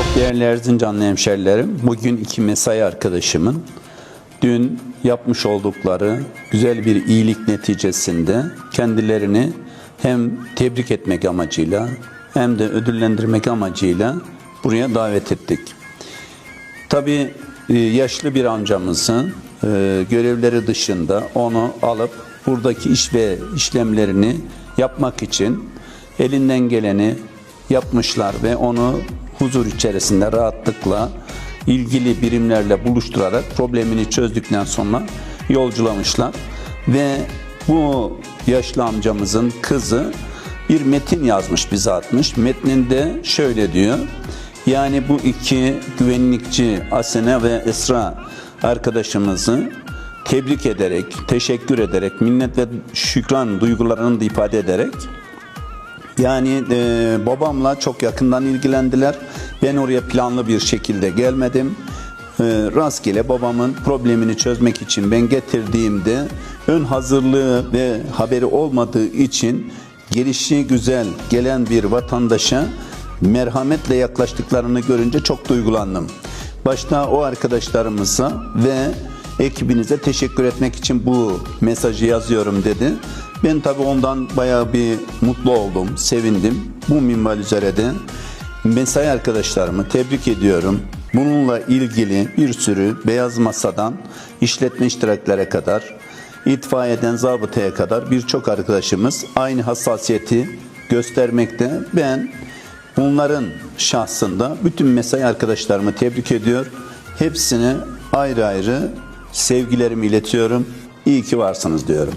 Çok değerli Erzincanlı hemşerilerim, bugün iki mesai arkadaşımın dün yapmış oldukları güzel bir iyilik neticesinde kendilerini hem tebrik etmek amacıyla hem de ödüllendirmek amacıyla buraya davet ettik. Tabii e, yaşlı bir amcamızın e, görevleri dışında onu alıp buradaki iş ve işlemlerini yapmak için elinden geleni yapmışlar ve onu huzur içerisinde rahatlıkla ilgili birimlerle buluşturarak problemini çözdükten sonra yolculamışlar ve bu yaşlı amcamızın kızı bir metin yazmış bize atmış. Metninde şöyle diyor. Yani bu iki güvenlikçi Asena ve Esra arkadaşımızı tebrik ederek, teşekkür ederek, minnet ve şükran duygularını da ifade ederek yani e, babamla çok yakından ilgilendiler. Ben oraya planlı bir şekilde gelmedim. E, rastgele babamın problemini çözmek için ben getirdiğimde ön hazırlığı ve haberi olmadığı için gelişi güzel gelen bir vatandaşa merhametle yaklaştıklarını görünce çok duygulandım. Başta o arkadaşlarımıza ve ekibinize teşekkür etmek için bu mesajı yazıyorum dedi. Ben tabii ondan bayağı bir mutlu oldum, sevindim. Bu minval üzere de mesai arkadaşlarımı tebrik ediyorum. Bununla ilgili bir sürü beyaz masadan işletme iştiraklere kadar, itfaiyeden zabıtaya kadar birçok arkadaşımız aynı hassasiyeti göstermekte. Ben bunların şahsında bütün mesai arkadaşlarımı tebrik ediyor. Hepsine ayrı ayrı sevgilerimi iletiyorum. İyi ki varsınız diyorum.